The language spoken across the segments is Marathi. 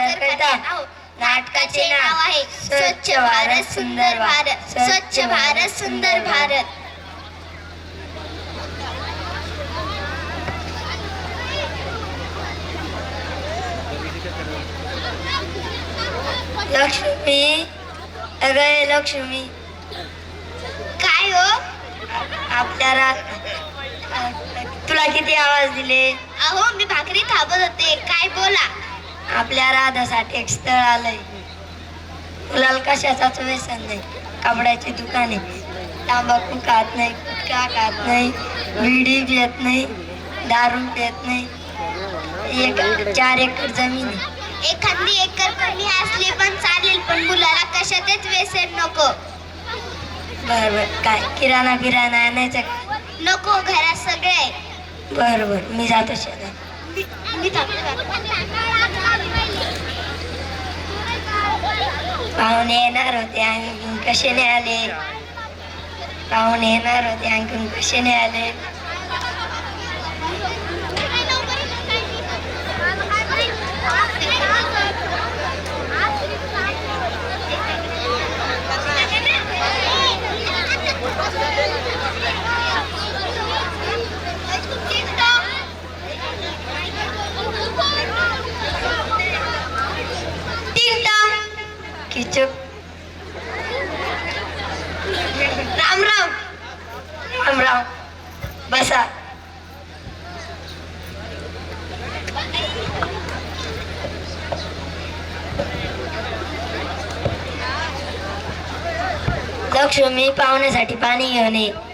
सादर करतात आहोत. नाटकाचे नाव आहे स्वच्छ भारत सुंदर भारत. स्वच्छ भारत सुंदर भारत. लक्ष्मी. अगं लक्ष्मी. काय हो? आपल्याला तुला किती आवाज दिले? अहो मी भाकरी थांबत होते. काय बोला? आपल्या राधासाठी एक स्थळ आलंय. मुलाला कशाचाच व्यसन नाही. कपड्याची दुकाने तांबाखू खात नाही गुटखा खात नाही बिडी पित नाही दारू पित नाही. एक चार एकर जमीन आहे. एखादी एकर कमी असली पण चालेल पण मुलाला कशातच व्यसन नको. बरं बरं काय किराणा किराणा आणायचं? नको घरात सगळे. बरं बरं मी जातो शेतात. पाहुणे येणार होते आणखी कसे नाही आले? पाहुणे येणार होते आणखी कसे नाही आले? किचक राम राम राम राम बसा लक्ष्मी पाहुण्यासाठी पाणी घेऊन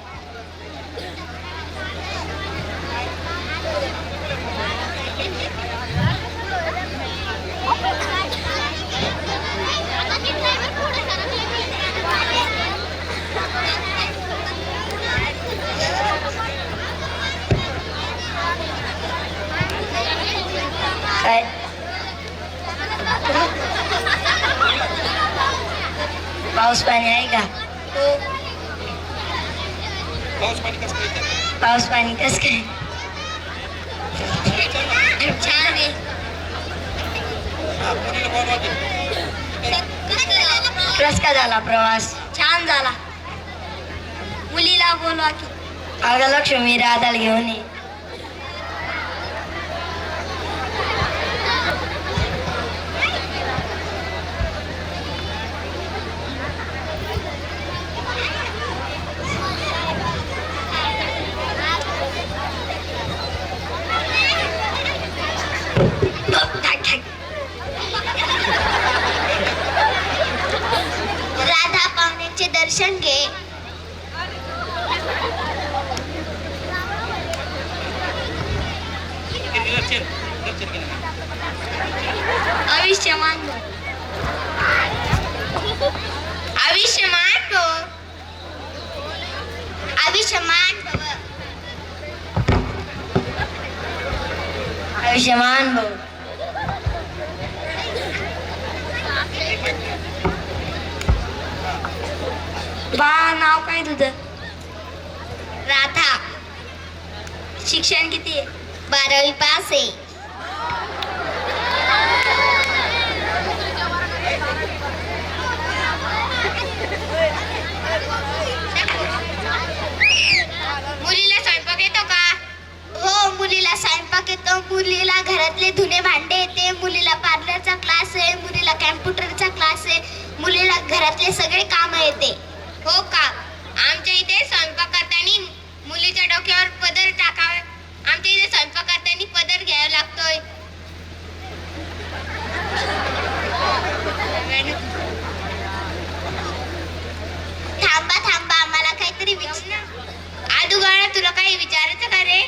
ये काय पाऊस पाणी आहे का पाऊस पाणी कस काय छान आहे कस का झाला प्रवास छान झाला मुलीला बोलवा की अगं लक्ष्मी राधाला घेऊन ये आयुष्यमान भव. आयुष्यमान भव. आयुष्यमान भव. आयुष्यमान बा नाव काय तुझं राधा शिक्षण किती आहे बारावी पास आहे मुलीला स्वयंपाक येतो का? हो मुलीला स्वयंपाक येतो. मुलीला घरातले धुणे भांडे येते. मुलीला पार्लरचा क्लास आहे. मुलीला कॅम्प्युटरचा क्लास आहे. मुलीला घरातले सगळे काम येते. हो का? आमच्या इथे स्वयंपाक करताना मुलीच्या डोक्यावर पदर टाकावे आमच्या इथे स्वयंपाक करताना पदर घ्यावा लागतोय. थांबा थांबा आम्हाला काहीतरी विचार आदू बाळा तुला काही विचारायचं का रे?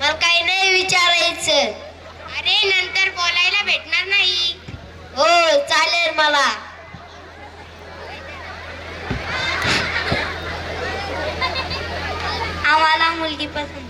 मला काही नाही विचारायचं. अरे नंतर बोलायला भेटणार नाही. हो चालेल मला. आम्हाला मुलगी पसंत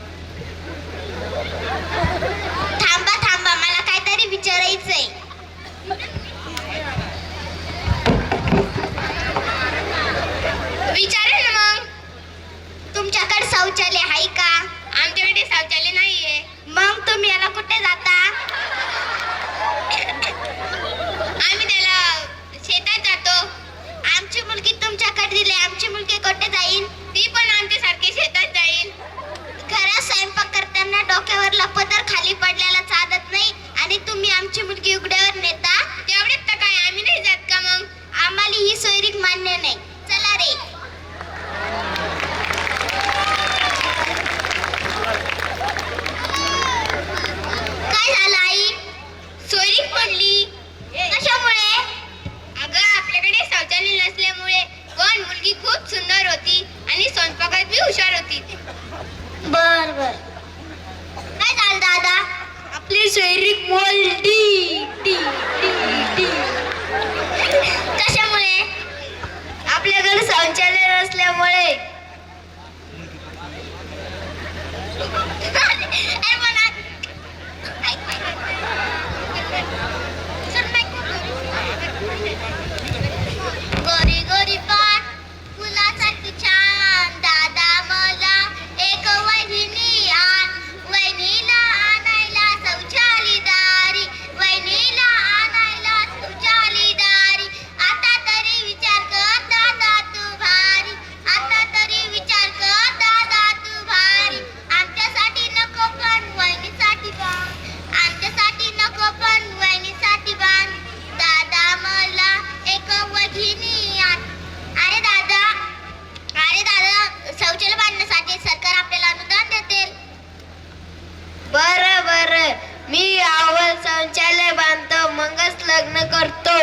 I'm in मोल्डी. टी टी टी कशामुळे? आपल्याकडे शौचालय नसल्यामुळे લગ્ન કરતો